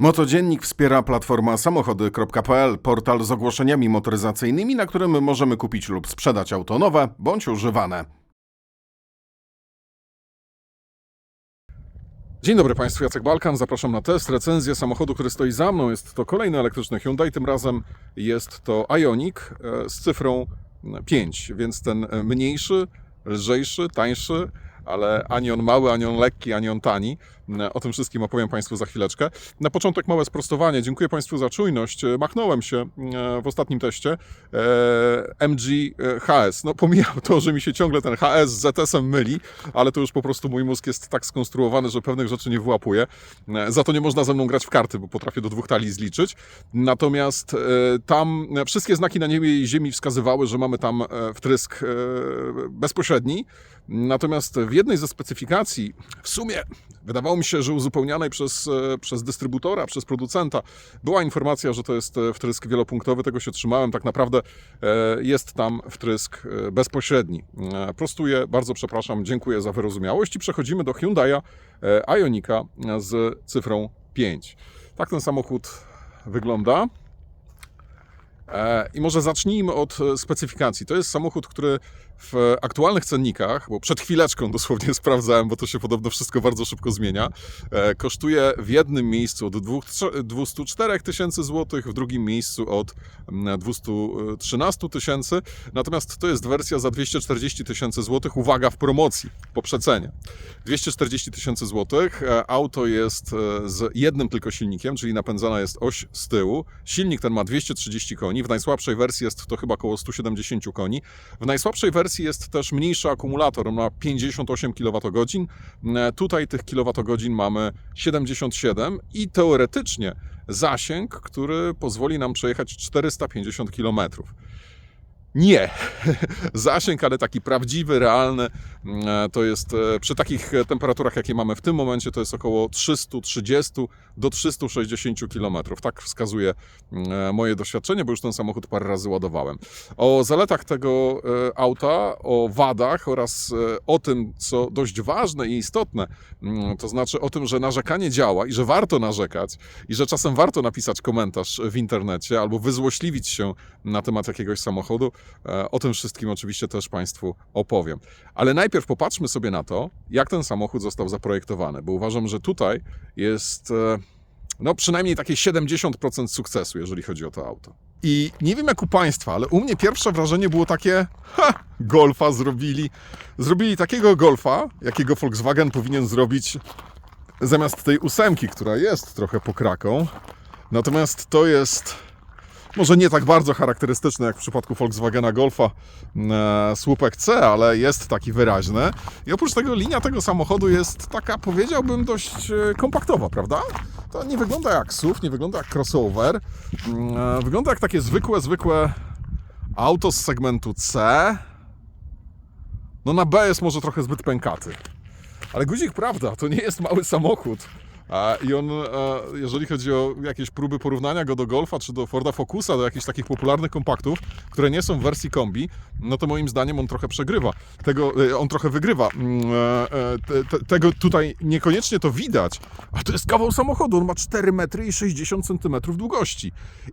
Motodziennik wspiera platforma samochody.pl, portal z ogłoszeniami motoryzacyjnymi, na którym możemy kupić lub sprzedać auto nowe bądź używane. Dzień dobry Państwu, Jacek Balkan. Zapraszam na test, recenzję samochodu, który stoi za mną. Jest to kolejny elektryczny Hyundai, tym razem jest to Ioniq e, z cyfrą 5, więc ten e, mniejszy, lżejszy, tańszy, ale ani on mały, ani on lekki, ani on tani. E, O tym wszystkim opowiem Państwu za chwileczkę. Na początek małe sprostowanie. Dziękuję Państwu za czujność. E, Machnąłem się e, w ostatnim teście MG HS. No pomijam to, że mi się ciągle ten HS z ZS-em myli, ale to już po prostu mój mózg jest tak skonstruowany, że pewnych rzeczy nie wyłapuje. Za to nie można ze mną grać w karty, bo potrafię do dwóch talii zliczyć. Natomiast tam wszystkie znaki na niebie i ziemi wskazywały, że mamy tam wtrysk bezpośredni. Natomiast w jednej ze specyfikacji, w sumie wydawało mi się, że uzupełnianej przez, e, przez dystrybutora, przez producenta, była informacja, że to jest e, wtrysk wielopunktowy. Tego się trzymałem. Tak naprawdę e, jest tam wtrysk bezpośredni. Prostuję, bardzo przepraszam, dziękuję za wyrozumiałość i przechodzimy do Hyundai'a Ionika z cyfrą 5. Tak ten samochód wygląda. I może zacznijmy od specyfikacji. To jest samochód, który w aktualnych cennikach, bo przed chwileczką dosłownie sprawdzałem, bo to się podobno wszystko bardzo szybko zmienia, e, kosztuje w jednym miejscu od dwóch- trze- 204 tysięcy złotych, w drugim miejscu od mm, 213 tysięcy. Natomiast to jest wersja za 240 tysięcy złotych, uwaga, w promocji, po przecenie. 240 tysięcy złotych. E, Auto jest e, z jednym tylko silnikiem, czyli napędzana jest oś z tyłu. Silnik ten ma 230 koni. W najsłabszej wersji jest to chyba około 170 koni. W najsłabszej wersji jest też mniejszy akumulator. Ma 58 kWh. E, Tutaj tych kWh mamy 77 i teoretycznie zasięg, który pozwoli nam przejechać 450 km. Nie. Zasięg, ale taki prawdziwy, realny, e, to jest e, przy takich temperaturach, jakie mamy w tym momencie, to jest około 330 do 360 km. Tak wskazuje e, moje doświadczenie, bo już ten samochód parę razy ładowałem. O zaletach tego auta, o wadach oraz o tym, co dość ważne i istotne, mm, to znaczy o tym, że narzekanie działa i że warto narzekać i że czasem warto napisać komentarz w internecie albo wyzłośliwić się na temat jakiegoś samochodu. E, O tym wszystkim oczywiście też Państwu opowiem. Ale najpierw popatrzmy sobie na to, jak ten samochód został zaprojektowany, bo uważam, że tutaj jest e, no przynajmniej takie 70% sukcesu, jeżeli chodzi o to auto. I nie wiem jak u Państwa, ale u mnie pierwsze wrażenie było takie, ha, golfa zrobili. Zrobili takiego golfa, jakiego Volkswagen powinien zrobić zamiast tej ósemki, która jest trochę pokraką. Natomiast to jest może nie tak bardzo charakterystyczne jak w przypadku Volkswagena Golfa e, słupek C, ale jest taki wyraźny. I oprócz tego linia tego samochodu jest taka, powiedziałbym, dość e, kompaktowa, prawda? To nie wygląda jak SUV, nie wygląda jak crossover. Mm, e, Wygląda jak takie zwykłe, zwykłe auto z segmentu C. No na B jest może trochę zbyt pękaty. Ale guzik, prawda, to nie jest mały samochód. I on, e, jeżeli chodzi o jakieś próby porównania go do Golfa czy do Forda Focusa, do jakichś takich popularnych kompaktów, które nie są w wersji kombi, no to moim zdaniem on trochę przegrywa. Tego, e, on trochę wygrywa. Mm, e, te, te, tego tutaj niekoniecznie to widać, a to jest kawał samochodu. On ma 4 metry i 60 centymetrów długości.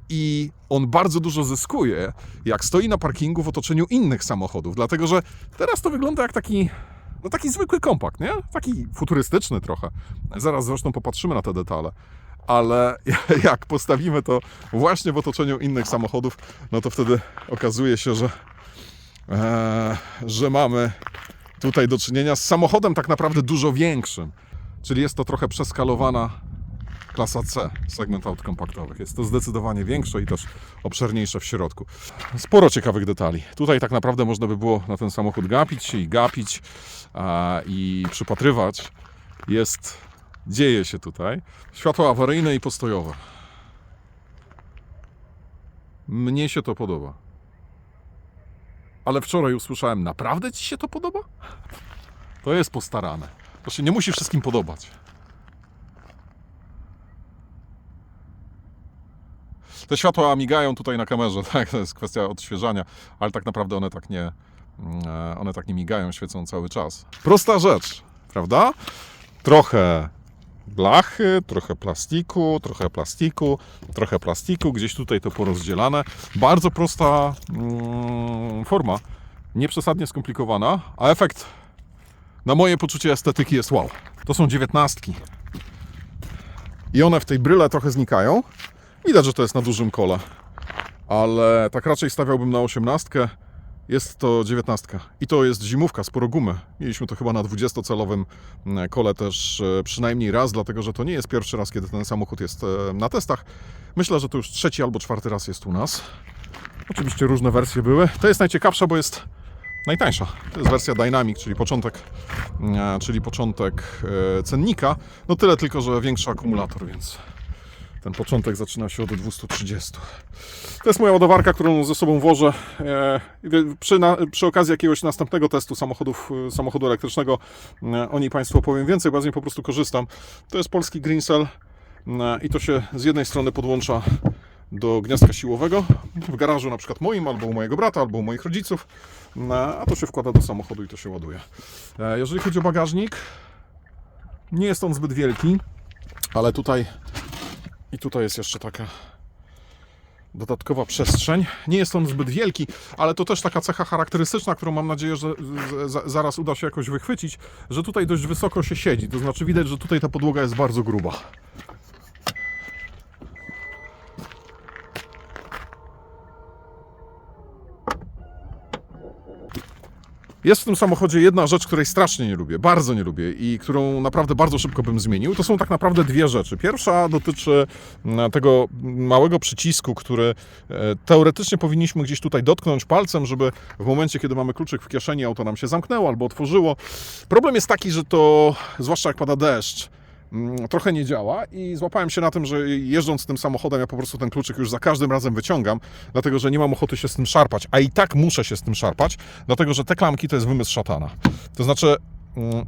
I on bardzo dużo zyskuje, jak stoi na parkingu w otoczeniu innych samochodów, dlatego że teraz to wygląda jak taki no taki zwykły kompakt, nie? Taki futurystyczny trochę. Zaraz zresztą popatrzymy na te detale. Ale jak postawimy to właśnie w otoczeniu innych samochodów, no to wtedy okazuje się, że, e, że mamy tutaj do czynienia z samochodem tak naprawdę dużo większym. Czyli jest to trochę przeskalowana klasa C, segment aut kompaktowych. Jest to zdecydowanie większe i też obszerniejsze w środku. Sporo ciekawych detali. Tutaj tak naprawdę można by było na ten samochód gapić się i gapić a, i przypatrywać. Jest, dzieje się tutaj. Światła awaryjne i postojowe. Mnie się to podoba. Ale wczoraj usłyszałem, naprawdę Ci się to podoba? To jest postarane. To się nie musi wszystkim podobać. Te światła migają tutaj na kamerze, tak? To jest kwestia odświeżania, ale tak naprawdę one tak nie, mm, one tak nie migają, świecą cały czas. Prosta rzecz, prawda? Trochę blachy, trochę plastiku, trochę plastiku, trochę plastiku, gdzieś tutaj to porozdzielane. Bardzo prosta mm, forma, nieprzesadnie skomplikowana, a efekt na moje poczucie estetyki jest wow. To są dziewiętnastki. I one w tej bryle trochę znikają. Widać, że to jest na dużym kole. Ale tak raczej stawiałbym na osiemnastkę. Jest to dziewiętnastka. I to jest zimówka, sporo gumy. Mieliśmy to chyba na 20-calowym mm, kole też e, przynajmniej raz, dlatego że to nie jest pierwszy raz, kiedy ten samochód jest e, na testach. Myślę, że to już trzeci albo czwarty raz jest u nas. Oczywiście różne wersje były. To jest najciekawsza, bo jest najtańsza. To jest wersja Dynamic, czyli początek, e, czyli początek e, cennika. No tyle tylko, że większy akumulator, więc ten początek zaczyna się od 230. To jest moja ładowarka, którą ze sobą wożę. E, Przy, na, przy okazji jakiegoś następnego testu samochodów, e, samochodu elektrycznego e, o niej Państwu opowiem więcej, bo z niej po prostu korzystam. To jest polski Green Cell e, i to się z jednej strony podłącza do gniazdka siłowego w garażu na przykład moim, albo u mojego brata, albo u moich rodziców, a to się wkłada do samochodu i to się ładuje. Jeżeli chodzi o bagażnik, nie jest on zbyt wielki, ale tutaj i tutaj jest jeszcze taka dodatkowa przestrzeń. Nie jest on zbyt wielki, ale to też taka cecha charakterystyczna, którą mam nadzieję, że zaraz uda się jakoś wychwycić, że tutaj dość wysoko się siedzi. To znaczy widać, że tutaj ta podłoga jest bardzo gruba. Jest w tym samochodzie jedna rzecz, której strasznie nie lubię, bardzo nie lubię i którą naprawdę bardzo szybko bym zmienił. To są tak naprawdę dwie rzeczy. Pierwsza dotyczy mm, tego małego przycisku, który e, teoretycznie powinniśmy gdzieś tutaj dotknąć palcem, żeby w momencie, kiedy mamy kluczyk w kieszeni, auto nam się zamknęło albo otworzyło. Problem jest taki, że to, zwłaszcza jak pada deszcz, trochę nie działa i złapałem się na tym, że jeżdżąc tym samochodem, ja po prostu ten kluczyk już za każdym razem wyciągam, dlatego że nie mam ochoty się z tym szarpać, a i tak muszę się z tym szarpać, dlatego że te klamki to jest wymysł szatana. To znaczy, mm,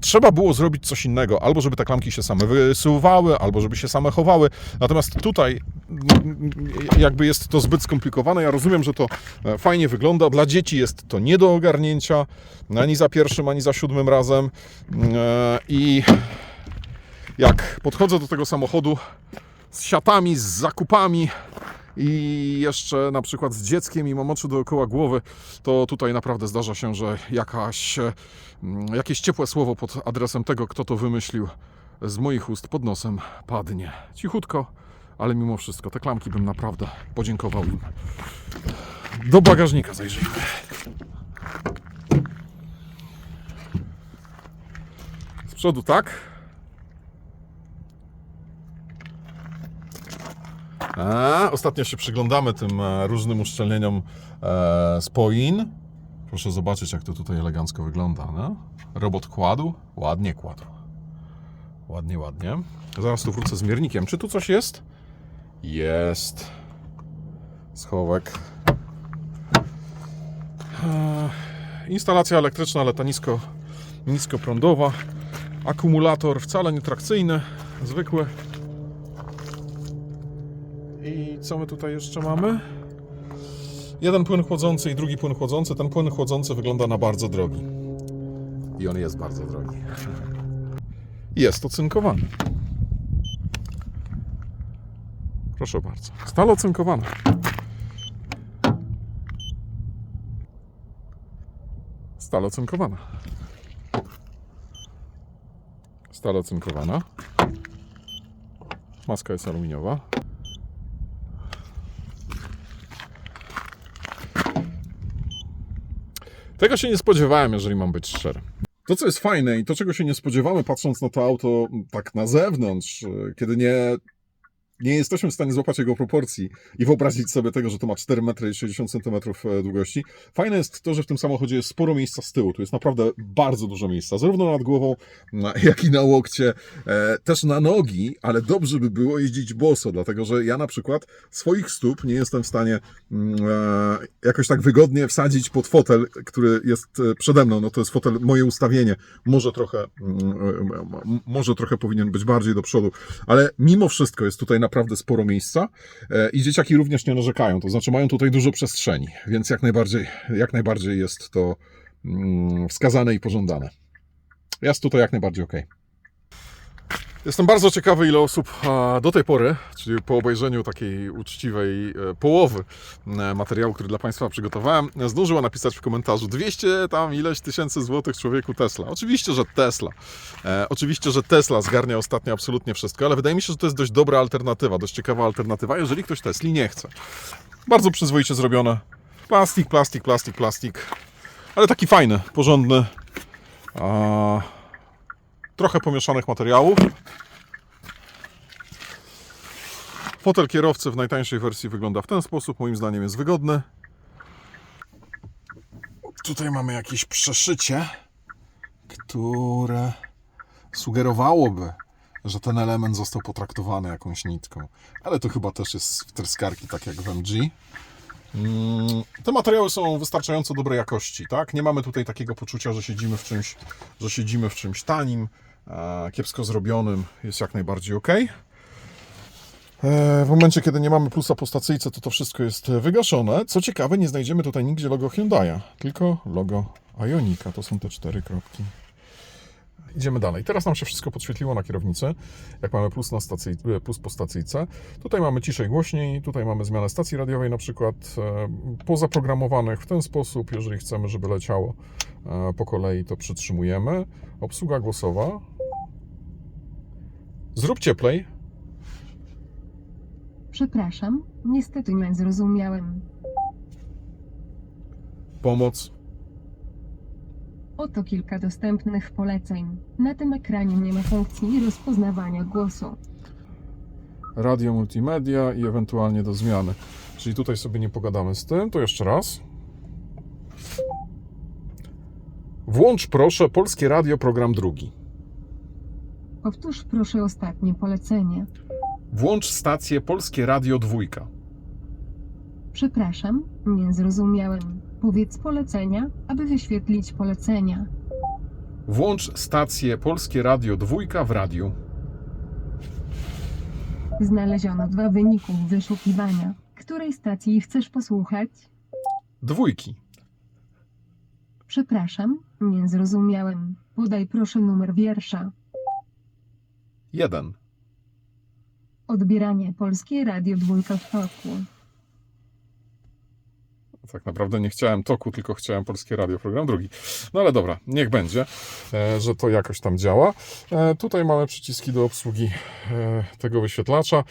trzeba było zrobić coś innego, albo żeby te klamki się same wysuwały, albo żeby się same chowały. Natomiast tutaj mm, jakby jest to zbyt skomplikowane. Ja rozumiem, że to e, fajnie wygląda. Dla dzieci jest to nie do ogarnięcia, ani za pierwszym, ani za siódmym razem. E, I jak podchodzę do tego samochodu z siatami, z zakupami i jeszcze na przykład z dzieckiem i mam oczy dookoła głowy, to tutaj naprawdę zdarza się, że jakaś, mm, jakieś ciepłe słowo pod adresem tego, kto to wymyślił, z moich ust pod nosem padnie. Cichutko, ale mimo wszystko te klamki bym naprawdę podziękował im. Do bagażnika zajrzyjmy. Z przodu tak. Ostatnio się przyglądamy tym e, różnym uszczelnieniom e, spoin. Proszę zobaczyć, jak to tutaj elegancko wygląda. No? Robot kładł, ładnie kładł. Ładnie, ładnie. Zaraz tu wrócę z miernikiem. Czy tu coś jest? Jest. Schowek. E, Instalacja elektryczna, ale ta nisko, niskoprądowa. Akumulator wcale nie trakcyjny, zwykły. Co my tutaj jeszcze mamy? Jeden płyn chłodzący i drugi płyn chłodzący. Ten płyn chłodzący wygląda na bardzo drogi. I on jest bardzo drogi. Jest ocynkowany. Proszę bardzo. Stal ocynkowana. Stal ocynkowana. Stal ocynkowana. Maska jest aluminiowa. Tego się nie spodziewałem, jeżeli mam być szczery. To, co jest fajne i to, czego się nie spodziewamy, patrząc na to auto tak na zewnątrz, e, kiedy nie, nie jesteśmy w stanie złapać jego proporcji i wyobrazić sobie tego, że to ma 4 metry i 60 cm długości. Fajne jest to, że w tym samochodzie jest sporo miejsca z tyłu. Tu jest naprawdę bardzo dużo miejsca, zarówno nad głową, na- jak i na łokcie, e, też na nogi, ale dobrze by było jeździć boso, dlatego że ja na przykład swoich stóp nie jestem w stanie mm, e, jakoś tak wygodnie wsadzić pod fotel, który jest e, przede mną. No to jest fotel, moje ustawienie. Może trochę, mm, e, może trochę powinien być bardziej do przodu, ale mimo wszystko jest tutaj naprawdę sporo miejsca e, i dzieciaki również nie narzekają. To znaczy mają tutaj dużo przestrzeni, więc jak najbardziej, jak najbardziej jest to mm, wskazane i pożądane. Jest tutaj jak najbardziej ok. Jestem bardzo ciekawy, ile osób do tej pory, czyli po obejrzeniu takiej uczciwej e, połowy e, materiału, który dla Państwa przygotowałem, zdążyło napisać w komentarzu 200 tam ileś tysięcy złotych człowieku Tesla. Oczywiście, że Tesla. E, oczywiście, że Tesla zgarnia ostatnio absolutnie wszystko, ale wydaje mi się, że to jest dość dobra alternatywa, dość ciekawa alternatywa, jeżeli ktoś Tesli nie chce. Bardzo przyzwoicie zrobione. Plastik, plastik, plastik, plastik. Ale taki fajny, porządny. A, trochę pomieszanych materiałów. Fotel kierowcy w najtańszej wersji wygląda w ten sposób. Moim zdaniem jest wygodny. Tutaj mamy jakieś przeszycie, które sugerowałoby, że ten element został potraktowany jakąś nitką. Ale to chyba też jest w trskarki, tak jak w MG. Mm, Te materiały są wystarczająco dobrej jakości, tak? Nie mamy tutaj takiego poczucia, że siedzimy w czymś, że siedzimy w czymś tanim, e, kiepsko zrobionym, jest jak najbardziej ok. E, W momencie, kiedy nie mamy plusa po stacyjce, to to wszystko jest wygaszone. Co ciekawe, nie znajdziemy tutaj nigdzie logo Hyundai'a, tylko logo Ionika. To są te cztery kropki. Idziemy dalej. Teraz nam się wszystko podświetliło na kierownicy, jak mamy plus, na stacji, e, plus po stacyjce. Tutaj mamy ciszej, głośniej, tutaj mamy zmianę stacji radiowej na przykład, e, pozaprogramowanych w ten sposób, jeżeli chcemy, żeby leciało e, po kolei, to przytrzymujemy. Obsługa głosowa. Zrób cieplej. Przepraszam, niestety nie zrozumiałem. Pomoc. Oto kilka dostępnych poleceń. Na tym ekranie nie ma funkcji rozpoznawania głosu. radio multimedia i ewentualnie do zmiany. Czyli tutaj sobie nie pogadamy z tym. To jeszcze raz. Włącz proszę Polskie Radio, program drugi. Powtórz proszę ostatnie polecenie. Włącz stację Polskie Radio dwójka. Przepraszam, nie zrozumiałem. Powiedz polecenia, aby wyświetlić polecenia. Włącz stację Polskie Radio dwójka w radiu. Znaleziono dwa wyników wyszukiwania. Której stacji chcesz posłuchać? Dwójki. Przepraszam, nie zrozumiałem. Podaj proszę numer wiersza. Jeden. Odbieranie Polskie Radio Dwójka w toku. Tak naprawdę nie chciałem toku, tylko chciałem Polskie Radio, program drugi. No ale dobra, niech będzie, e, że to jakoś tam działa. E, Tutaj mamy przyciski do obsługi e, tego wyświetlacza.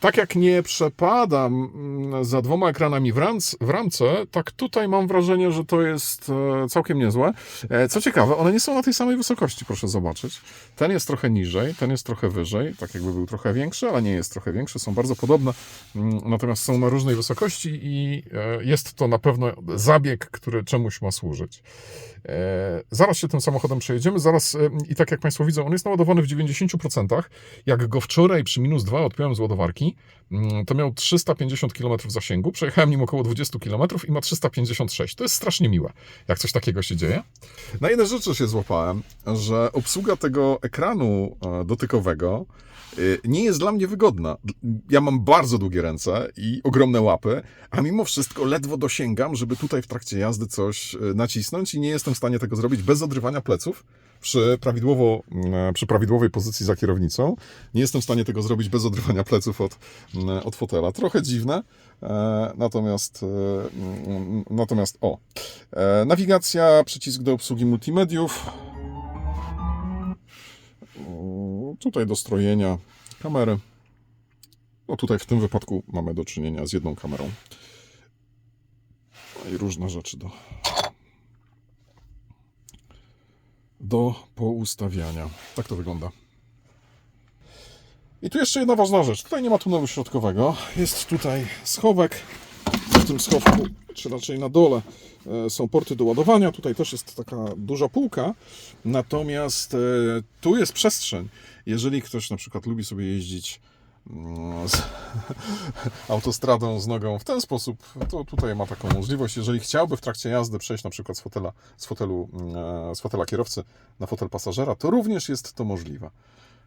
Tak jak nie przepadam mm, za dwoma ekranami w, ramc, w ramce, tak tutaj mam wrażenie, że to jest całkiem niezłe. Co ciekawe, one nie są na tej samej wysokości, proszę zobaczyć. Ten jest trochę niżej, ten jest trochę wyżej, tak jakby był trochę większy, ale nie jest trochę większy, są bardzo podobne, mm, natomiast są na różnej wysokości i jest to na pewno zabieg, który czemuś ma służyć. E, Zaraz się tym samochodem przejedziemy, zaraz e, i tak jak Państwo widzą, on jest naładowany w 90%. Jak go wczoraj przy minus 2 odpiąłem z ładowarki, mm, to miał 350 km zasięgu, przejechałem nim około 20 km i ma 356. To jest strasznie miłe, jak coś takiego się dzieje. Na jednej rzeczy się złapałem, że obsługa tego ekranu e, dotykowego nie jest dla mnie wygodna. Ja mam bardzo długie ręce i ogromne łapy, a mimo wszystko ledwo dosięgam, żeby tutaj w trakcie jazdy coś y, nacisnąć i nie jestem w stanie tego zrobić bez odrywania pleców przy, prawidłowo, mm, przy prawidłowej pozycji za kierownicą. Nie jestem w stanie tego zrobić bez odrywania pleców od, mm, od fotela. Trochę dziwne, e, natomiast, e, mm, natomiast o. E, Nawigacja, przycisk do obsługi multimediów. Tutaj do strojenia kamery. No tutaj w tym wypadku mamy do czynienia z jedną kamerą. I różne rzeczy do, do poustawiania. Tak to wygląda. I tu jeszcze jedna ważna rzecz. Tutaj nie ma tunelu środkowego. Jest tutaj schowek. W tym schowku, czy raczej na dole, e, są porty do ładowania. Tutaj też jest taka duża półka. Natomiast e, tu jest przestrzeń. Jeżeli ktoś na przykład lubi sobie jeździć z autostradą z nogą w ten sposób, to tutaj ma taką możliwość. Jeżeli chciałby w trakcie jazdy przejść na przykład z, fotela, z, fotelu, mm, z fotela kierowcy na fotel pasażera, to również jest to możliwe.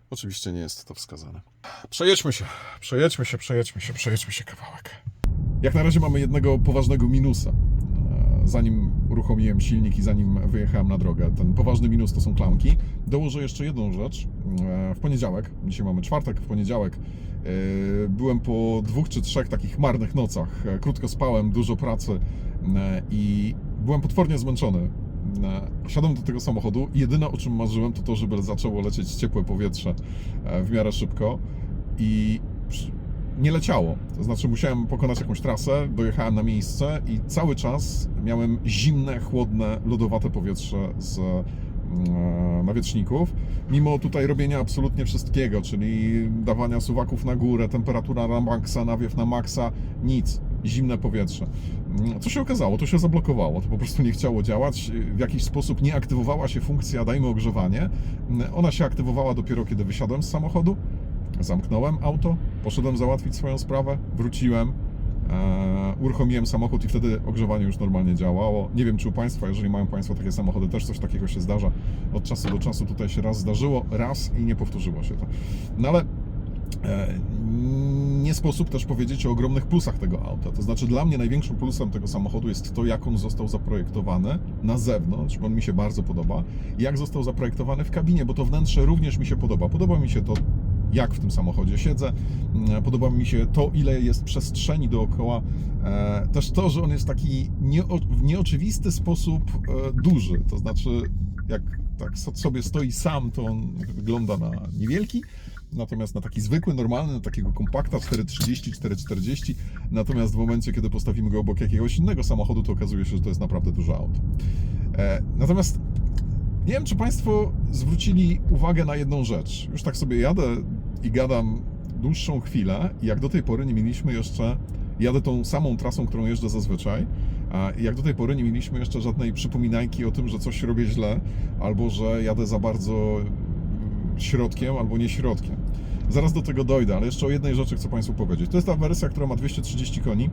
Oczywiście nie jest to wskazane. Przejedźmy się, przejedźmy się, przejedźmy się, przejedźmy się kawałek. Jak na razie mamy jednego poważnego minusa. Zanim uruchomiłem silnik i zanim wyjechałem na drogę. Ten poważny minus to są klamki. Dołożę jeszcze jedną rzecz. E, W poniedziałek, dzisiaj mamy czwartek, w poniedziałek e, byłem po dwóch czy trzech takich marnych nocach. E, Krótko spałem, dużo pracy i byłem potwornie zmęczony. Wsiadłem do tego samochodu i jedyne o czym marzyłem to to, żeby zaczęło lecieć ciepłe powietrze w miarę szybko i nie leciało. To znaczy musiałem pokonać jakąś trasę, dojechałem na miejsce i cały czas miałem zimne, chłodne, lodowate powietrze z mm, nawietrzników, mimo tutaj robienia absolutnie wszystkiego, czyli dawania suwaków na górę, temperatura na maksa, nawiew na maksa, nic, zimne powietrze. Mm, Co się okazało? To się zablokowało, to po prostu nie chciało działać, w jakiś sposób nie aktywowała się funkcja dajmy ogrzewanie. Mm, Ona się aktywowała dopiero kiedy wysiadłem z samochodu, zamknąłem auto, poszedłem załatwić swoją sprawę, wróciłem, e, uruchomiłem samochód i wtedy ogrzewanie już normalnie działało. Nie wiem, czy u Państwa, jeżeli mają Państwo takie samochody, też coś takiego się zdarza. Od czasu do czasu tutaj się raz zdarzyło, raz i nie powtórzyło się to. No ale e, nie sposób też powiedzieć o ogromnych plusach tego auta. To znaczy, dla mnie największym plusem tego samochodu jest to, jak on został zaprojektowany na zewnątrz, bo on mi się bardzo podoba, jak został zaprojektowany w kabinie, bo to wnętrze również mi się podoba. Podoba mi się to, jak w tym samochodzie siedzę, Mm, podoba mi się to, ile jest przestrzeni dookoła, e, też to, że on jest taki nieo, w nieoczywisty sposób e, duży, to znaczy, jak tak so- sobie stoi sam, to on wygląda na niewielki, Natomiast na taki zwykły, normalny, na takiego kompakta 430, 440, natomiast w momencie, kiedy postawimy go obok jakiegoś innego samochodu, to okazuje się, że to jest naprawdę duże auto. E, natomiast nie wiem, czy Państwo zwrócili uwagę na jedną rzecz. Już tak sobie jadę i gadam dłuższą chwilę jak do tej pory nie mieliśmy jeszcze, jadę tą samą trasą, którą jeżdżę zazwyczaj, a jak do tej pory nie mieliśmy jeszcze żadnej przypominajki o tym, że coś robię źle, albo że jadę za bardzo środkiem albo nie środkiem. Zaraz do tego dojdę, ale jeszcze o jednej rzeczy chcę Państwu powiedzieć. To jest ta wersja, która ma 230 koni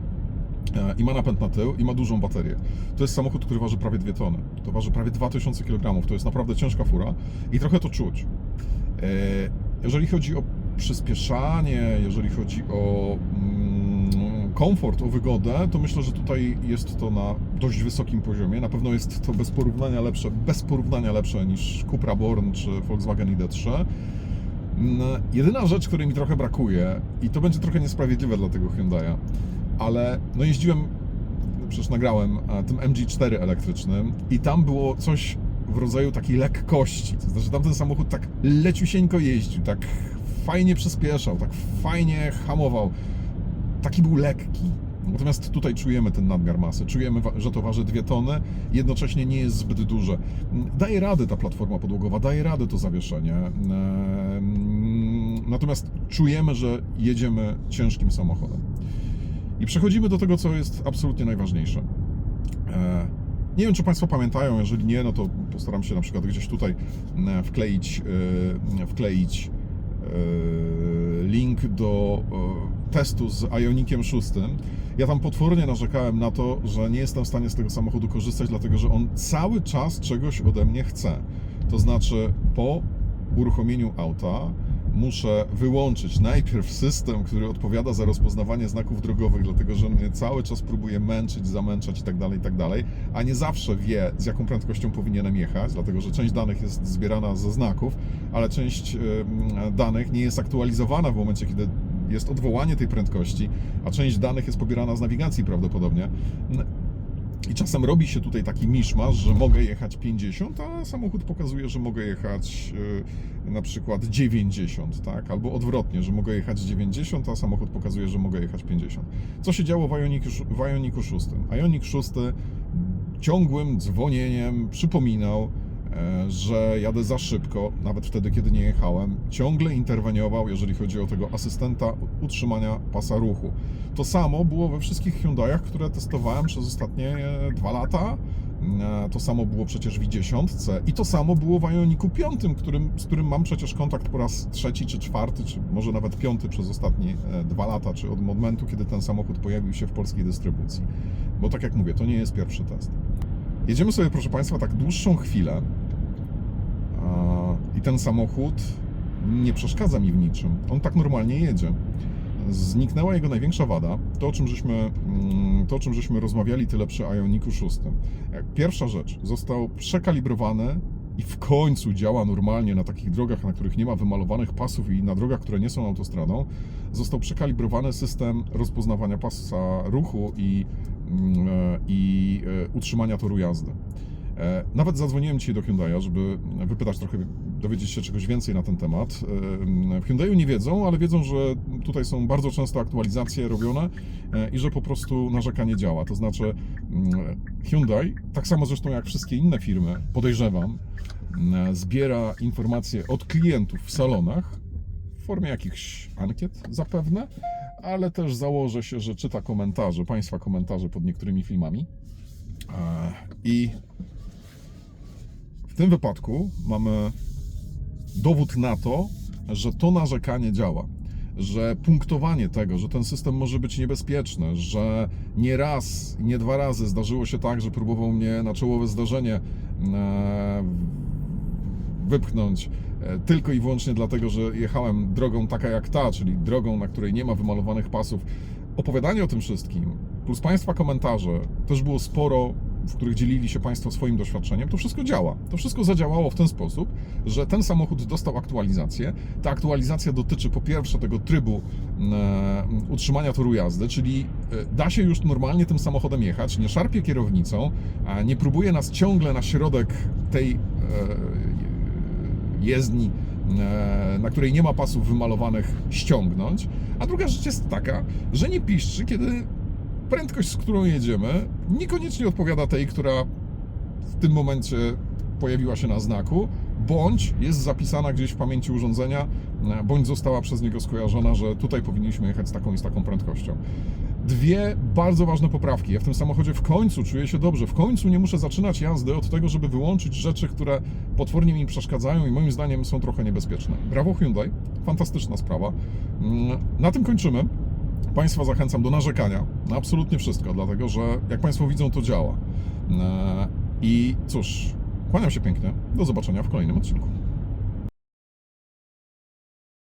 e, i ma napęd na tył i ma dużą baterię. To jest samochód, który waży prawie 2 tony. To waży prawie 2000 kg. To jest naprawdę ciężka fura i trochę to czuć. E, Jeżeli chodzi o przyspieszanie, jeżeli chodzi o mm, komfort, o wygodę, to myślę, że tutaj jest to na dość wysokim poziomie. Na pewno jest to bez porównania lepsze, bez porównania lepsze niż Cupra Born czy Volkswagen ID3. Mm, Jedyna rzecz, której mi trochę brakuje, i to będzie trochę niesprawiedliwe dla tego Hyundai'a, ale no jeździłem, przecież nagrałem tym MG4 elektrycznym i tam było coś w rodzaju takiej lekkości. To znaczy tamten samochód tak leciusieńko jeździł, tak fajnie przyspieszał, tak fajnie hamował. Taki był lekki. Natomiast tutaj czujemy ten nadmiar masy, czujemy, że to waży 2 tony, jednocześnie nie jest zbyt duże. Daje radę ta platforma podłogowa, daje radę to zawieszenie. Natomiast czujemy, że jedziemy ciężkim samochodem. I przechodzimy do tego, co jest absolutnie najważniejsze. E, Nie wiem, czy Państwo pamiętają, jeżeli nie, no to postaram się na przykład gdzieś tutaj e, wkleić, e, wkleić link do e, testu z Ionikiem 6. Ja tam potwornie narzekałem na to, że nie jestem w stanie z tego samochodu korzystać, dlatego że on cały czas czegoś ode mnie chce. To znaczy, po uruchomieniu auta muszę wyłączyć najpierw system, który odpowiada za rozpoznawanie znaków drogowych, dlatego że on mnie cały czas próbuje męczyć, zamęczać i tak dalej, i tak dalej, a nie zawsze wie, z jaką prędkością powinienem jechać, dlatego że część danych jest zbierana ze znaków, ale część danych nie jest aktualizowana w momencie, kiedy jest odwołanie tej prędkości, a część danych jest pobierana z nawigacji prawdopodobnie. I czasem robi się tutaj taki miszmasz, że mogę jechać 50, a samochód pokazuje, że mogę jechać y, na przykład 90, tak? Albo odwrotnie, że mogę jechać 90, a samochód pokazuje, że mogę jechać 50. Co się działo w Ioniku, w Ioniku 6? Ionik 6 ciągłym dzwonieniem przypominał, e, że jadę za szybko, nawet wtedy, kiedy nie jechałem. Ciągle interweniował, jeżeli chodzi o tego asystenta utrzymania pasa ruchu. To samo było we wszystkich Hyundaiach, które testowałem przez ostatnie e, dwa lata. E, To samo było przecież w i10 i to samo było w Ioniku 5, którym, z którym mam przecież kontakt po raz trzeci czy czwarty, czy może nawet piąty przez ostatnie e, dwa lata, czy od momentu, kiedy ten samochód pojawił się w polskiej dystrybucji. Bo tak jak mówię, to nie jest pierwszy test. Jedziemy sobie, proszę Państwa, tak dłuższą chwilę i ten samochód nie przeszkadza mi w niczym. On tak normalnie jedzie. zniknęła jego największa wada, to o czym żeśmy, mm, to, o czym żeśmy rozmawiali tyle przy Ioniku 6. Jak Pierwsza rzecz, został przekalibrowany i w końcu działa normalnie na takich drogach, na których nie ma wymalowanych pasów i na drogach, które nie są autostradą. Został przekalibrowany system rozpoznawania pasa ruchu i, mm, e, i e, utrzymania toru jazdy. E, Nawet zadzwoniłem dzisiaj do Hyundai'a, żeby wypytać trochę, dowiedzieć się czegoś więcej na ten temat. E, W Hyundai'u nie wiedzą, ale wiedzą, że tutaj są bardzo często aktualizacje robione e, i że po prostu narzekanie działa. To znaczy mm, Hyundai, tak samo zresztą jak wszystkie inne firmy, podejrzewam, mm, zbiera informacje od klientów w salonach w formie jakichś ankiet zapewne, ale też założę się, że czyta komentarze, Państwa komentarze pod niektórymi filmami. E, I w tym wypadku mamy dowód na to, że to narzekanie działa. Że punktowanie tego, że ten system może być niebezpieczny, że nie raz, nie dwa razy zdarzyło się tak, że próbował mnie na czołowe zdarzenie e, wypchnąć e, tylko i wyłącznie dlatego, że jechałem drogą taka jak ta, czyli drogą, na której nie ma wymalowanych pasów. Opowiadanie o tym wszystkim, plus Państwa komentarze, też było sporo, w których dzielili się Państwo swoim doświadczeniem, to wszystko działa. To wszystko zadziałało w ten sposób, że ten samochód dostał aktualizację. Ta aktualizacja dotyczy po pierwsze tego trybu e, utrzymania toru jazdy, czyli e, da się już normalnie tym samochodem jechać, nie szarpie kierownicą, nie próbuje nas ciągle na środek tej e, jezdni, e, na której nie ma pasów wymalowanych, ściągnąć. A druga rzecz jest taka, że nie piszczy, kiedy prędkość, z którą jedziemy, niekoniecznie odpowiada tej, która w tym momencie pojawiła się na znaku, bądź jest zapisana gdzieś w pamięci urządzenia, e, bądź została przez niego skojarzona, że tutaj powinniśmy jechać z taką i z taką prędkością. Dwie bardzo ważne poprawki. Ja w tym samochodzie w końcu czuję się dobrze. W końcu nie muszę zaczynać jazdy od tego, żeby wyłączyć rzeczy, które potwornie mi przeszkadzają i moim zdaniem są trochę niebezpieczne. Brawo Hyundai, fantastyczna sprawa. Mm, Na tym kończymy. Państwa zachęcam do narzekania na absolutnie wszystko, dlatego że jak Państwo widzą, to działa. E, I cóż, kłaniam się pięknie. Do zobaczenia w kolejnym odcinku.